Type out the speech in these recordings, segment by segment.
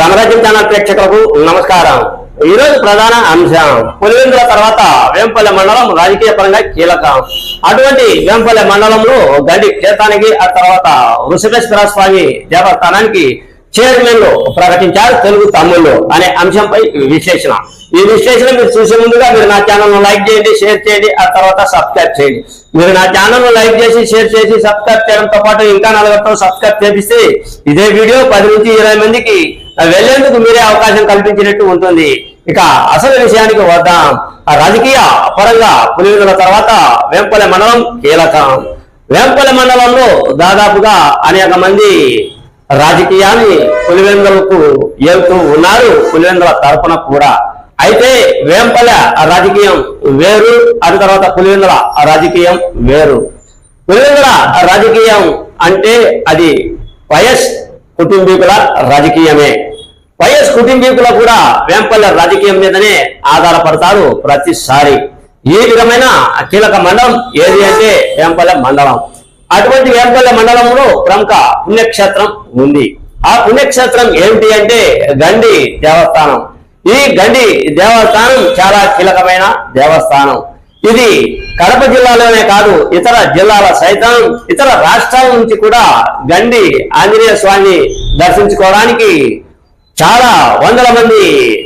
Ramarajyam channel ప్రేక్షకులకు నమస్కారం. ఈ రోజు ప్రధాన అంశం పులివెందుల తర్వాత వేంపల్లె మండలం రాజకీయ పరంగా కీలకం. అటువంటి వేంపల్లె మండలంలో గండి క్షేత్రానికి ఆ తర్వాత వృషభేశ్వర స్వామి దేవస్థానానికి చైర్మన్లో ప్రకటించారు తెలుగు తమ్ముళ్ళు అనే అంశంపై విశ్లేషణ. ఈ విశ్లేషణ మీరు చూసే ముందుగా మీరు నా ఛానల్ను లైక్ చేయండి షేర్ చేయండి ఆ తర్వాత సబ్స్క్రైబ్ చేయండి. మీరు నా ఛానల్ను లైక్ చేసి షేర్ చేసి సబ్స్క్రైబ్ చేయడంతో పాటు ఇంకా నలుగురితో సబ్స్క్రైబ్ చేపిస్తే ఇదే వీడియో పది నుంచి ఇరవై మందికి వెళ్ళేందుకు మీరే అవకాశం కల్పించినట్టు ఉంటుంది. ఇక అసలు విషయానికి వద్దాం. ఆ రాజకీయ పరంగా పులివెందుల తర్వాత వేంపల్లె మండలం కీలకం. వేంపల్లె మండలంలో దాదాపుగా అనేక మంది రాజకీయాన్ని పులివెందులకు ఏలుతూ ఉన్నారు. పులివెందుల తరపున కూడా. అయితే వేంపల్లె రాజకీయం వేరు అది తర్వాత పులివెందుల రాజకీయం వేరు. పులివెందుల రాజకీయం అంటే అది వైఎస్ కుటుంబీకుల రాజకీయమే. వైఎస్ కుటుంబీకులు కూడా వేంపల్లె రాజకీయం మీదనే ఆధారపడతారు ప్రతిసారి. ఈ విధమైన కీలక మండలం ఏది అంటే వేంపల్లె మండలం. అటువంటి వేంపల్లె మండలంలో ప్రముఖ పుణ్యక్షేత్రం ఉంది. ఆ పుణ్యక్షేత్రం ఏమిటి అంటే గండి దేవస్థానం. ఈ గండి దేవస్థానం చాలా కీలకమైన దేవస్థానం. ఇది కడప జిల్లాలోనే కాదు ఇతర జిల్లాల సైతం ఇతర రాష్ట్రాల నుంచి కూడా గండి ఆంజనేయ స్వామిని దర్శించుకోవడానికి చాలా వందల మంది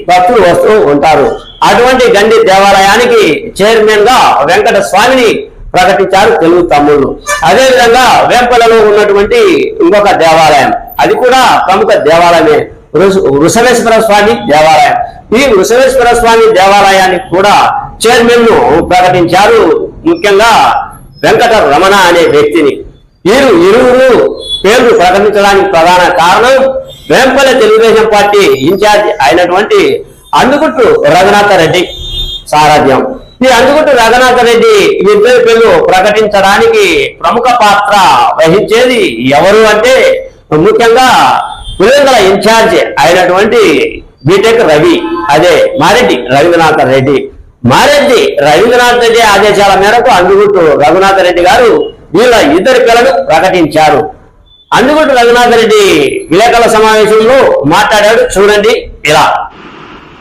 భక్తులు వస్తూ ఉంటారు. అటువంటి గండి దేవాలయానికి చైర్మన్గా వెంకట స్వామిని ప్రకటించారు తెలుగు తమ్ముళ్ళు. అదేవిధంగా వేంపలలో ఉన్నటువంటి ఇంకొక దేవాలయం. అది కూడా ప్రముఖ దేవాలయమే. వృష- వృషభేశ్వర స్వామి దేవాలయం. ఈ వృషభేశ్వర స్వామి దేవాలయానికి కూడా చైర్మన్ను ప్రకటించారు. ముఖ్యంగా వెంకట రమణ అనే వ్యక్తిని. వీరు ఇరువురు పేర్లు ప్రకటించడానికి ప్రధాన కారణం వేంపల్లి తెలుగుదేశం పార్టీ ఇన్ఛార్జ్ అయినటువంటి అందుగుట్టు రఘునాథ రెడ్డి సారథ్యం. ఈ అందుగుట్టు రఘునాథ రెడ్డి వీరిద్దరి పేర్లు ప్రకటించడానికి ప్రముఖ పాత్ర వహించేది ఎవరు అంటే ముఖ్యంగా పులివెందుల ఇన్ఛార్జ్ అయినటువంటి బీటెక్ రవి అదే మారెడ్డి రవీంద్రనాథ్ రెడ్డి. మారెడ్డి రవీంద్రనాథ్ రెడ్డి ఆదేశాల మేరకు అందుగుట్టు రఘునాథ రెడ్డి గారు వీళ్ళ ఇద్దరి పిల్లలు ప్రకటించారు. అందుగుట్టు రఘునాథ రెడ్డి విలేకరుల సమావేశంలో మాట్లాడాడు. చూడండి ఇలా.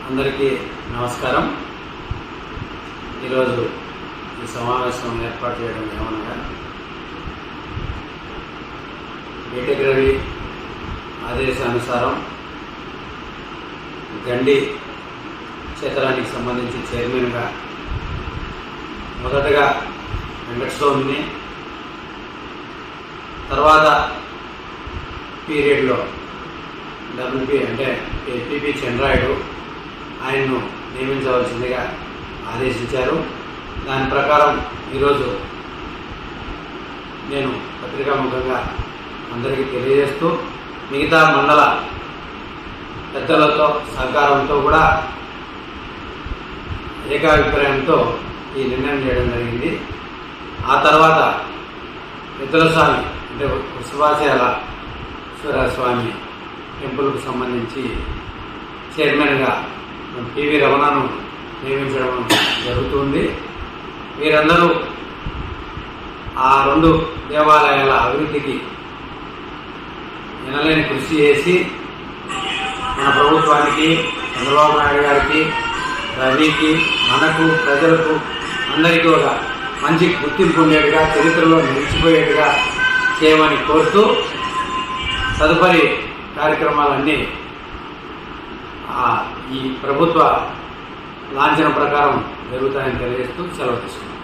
అందరికీ నమస్కారం. ఈరోజు ఈ సమావేశం ఏర్పాటు చేయడం ఏమనగా బీటెక్ రవి ఆదేశానుసారం గండి క్షేత్రానికి సంబంధించి చైర్మన్గా మొదటగా వెంకటస్వామిని తర్వాత పీరియడ్లో డబ్ల్యూపీ అంటే ఏపీపీ చంద్రాయుడు ఆయన్ను నియమించవలసిందిగా ఆదేశించారు. దాని ప్రకారం ఈరోజు నేను పత్రికాముఖంగా అందరికీ తెలియజేస్తూ మిగతా మండల పెద్దలతో సహకారంతో కూడా ఏకాభిప్రాయంతో ఈ నిర్ణయం చేయడం జరిగింది. ఆ తర్వాత పెద్దల స్వామి అంటే వృషభాచాల స్వామి టెంపుల్కు సంబంధించి చైర్మన్గా పివి రమణను నియమించడం జరుగుతుంది. వీరందరూ ఆ రెండు దేవాలయాల అభివృద్ధికి వినలేని కృషి చేసి మన ప్రభుత్వానికి చంద్రబాబు నాయుడు గారికి రవికి మనకు ప్రజలకు అందరికీ ఒక మంచి గుర్తింపు ఉండేట్టుగా చరిత్రలో నిలిచిపోయేట్టుగా చేయమని కోరుతూ తదుపరి కార్యక్రమాలన్నీ ఈ ప్రభుత్వ లాంఛన ప్రకారం జరుగుతాయని తెలియజేస్తూ సెలవు తీసుకున్నాను